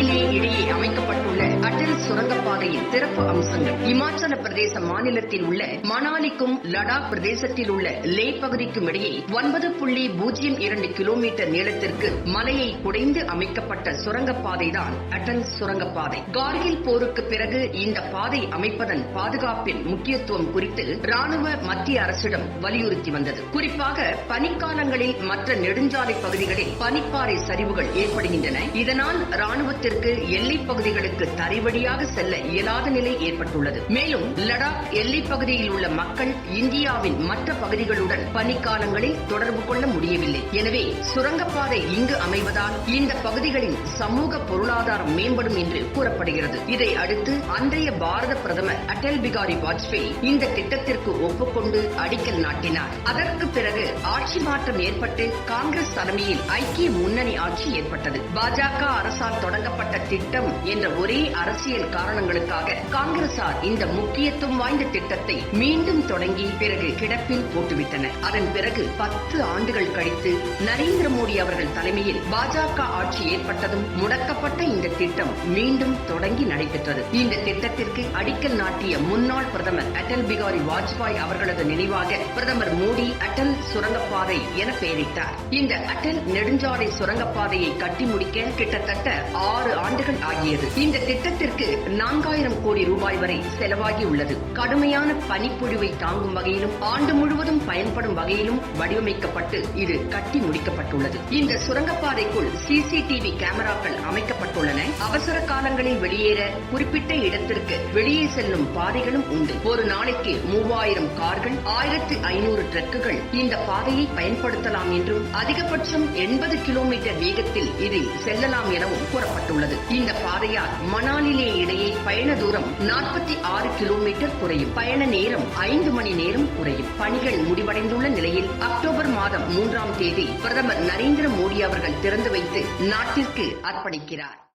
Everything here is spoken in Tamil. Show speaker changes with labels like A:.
A: வான்வெளி இடையே அமைக்கப்பட்டுள்ள சுரங்கப்பாதையின் சிறப்பு அம்சங்கள். இமாச்சலப் பிரதேச மாநிலத்தில் உள்ள மணாலிக்கும் லடாக் பிரதேசத்தில் உள்ள லே பகுதிக்கும் இடையே ஒன்பது புள்ளி பூஜ்ஜியம் இரண்டு கிலோமீட்டர் நீளத்திற்கு மலையை குடைந்து அமைக்கப்பட்ட சுரங்கப்பாதைதான் அடல் சுரங்கப்பாதை கார்கில் போருக்கு பிறகு இந்த பாதை அமைப்பதன் பாதுகாப்பின் முக்கியத்துவம் குறித்து ராணுவ மத்திய அரசிடம் வலியுறுத்தி வந்தது. குறிப்பாக பனிக்காலங்களில் மற்ற நெடுஞ்சாலை பகுதிகளில் பனிப்பாறை சரிவுகள் ஏற்படுகின்றன. இதனால் ராணுவத்திற்கு எல்லைப் பகுதிகளுக்கு தரைவழியாக செல்ல இயலாத நிலை ஏற்பட்டுள்ளது. மேலும் லடாக் எல்லைப் பகுதியில் உள்ள மக்கள் இந்தியாவின் மற்ற பகுதிகளுடன் பனிக்காலங்களில் தொடர்பு கொள்ள முடியவில்லை. எனவே சுரங்கப்பாதை இங்கு அமைவதால் இந்த பகுதிகளின் சமூக பொருளாதாரம் மேம்படும் என்று கூறப்படுகிறது. இதை அடுத்து அன்றைய பாரத பிரதமர் அடல் பிகாரி வாஜ்பேயி இந்த திட்டத்திற்கு ஒப்புக்கொண்டு அடிக்கல் நாட்டினார். அதற்கு பிறகு ஆட்சி மாற்றம் ஏற்பட்டு காங்கிரஸ் தலைமையில் ஐக்கிய முன்னணி ஆட்சி ஏற்பட்டது. பாஜக அரசால் தொடங்கப்பட்ட திட்டம் என்ற ஒரே அரசியல் காரணங்களுக்காக காங்கிரசார் இந்த முக்கியத்துவம் வாய்ந்த திட்டத்தை மீண்டும் தொடங்கி பிறகு கிடப்பில் போட்டுவிட்டனர். அதன் பிறகு பத்து ஆண்டுகள் கழித்து நரேந்திர மோடி அவர்கள் தலைமையில் பாஜக ஆட்சி ஏற்பட்டதும் முடக்கப்பட்ட இந்த திட்டம் மீண்டும் தொடங்கி நடைபெற்றது. இந்த திட்டத்திற்கு அடிக்கல் நாட்டிய முன்னாள் பிரதமர் அடல் பிகாரி வாஜ்பாய் அவர்களது நினைவாக பிரதமர் மோடி அடல் சுரங்கப்பாதை என பெயரிட்டார். இந்த அடல் நெடுஞ்சாலை சுரங்கப்பாதையை கட்டி முடிக்க கிட்டத்தட்ட ஆறு ஆண்டுகள் ஆகியது. இந்த திட்டத்திற்கு நான்காயிரம் கோடி ரூபாய் வரை செலவாகி உள்ளது கடுமையான பனிப்பொழிவை தாங்கும் வகையிலும் ஆண்டு முழுவதும் பயன்படும் வகையிலும் வடிவமைக்கப்பட்டு இது கட்டி முடிக்கப்பட்டுள்ளது. இந்த சுரங்கப்பாதைக்குள் சிசிடிவி கேமராக்கள் அமைக்கப்பட்டுள்ளன. அவசர காலங்களில் வெளியேற குறிப்பிட்ட இடத்திற்கு வெளியே செல்லும் பாதைகளும் உண்டு. ஒரு நாளைக்கு மூவாயிரம் கார்கள் ஆயிரத்து ஐநூறு ட்ரக்குகள் இந்த பாதையை பயன்படுத்தலாம் என்றும் அதிகபட்சம் எண்பது கிலோமீட்டர் வேகத்தில் இதில் செல்லலாம் எனவும் கூறப்பட்டுள்ளது. இந்த பாதையால் மணாலிலே இடையே பயண தூரம் நாற்பத்தி ஆறு கிலோமீட்டர் குறையும். பயண நேரம் ஐந்து மணி நேரம் குறையும். பணிகள் முடிவடைந்துள்ள நிலையில் அக்டோபர் மாதம் மூன்றாம் தேதி பிரதமர் நரேந்திர மோடி அவர்கள் திறந்து வைத்து நாட்டிற்கு அர்ப்பணிக்கிறார்.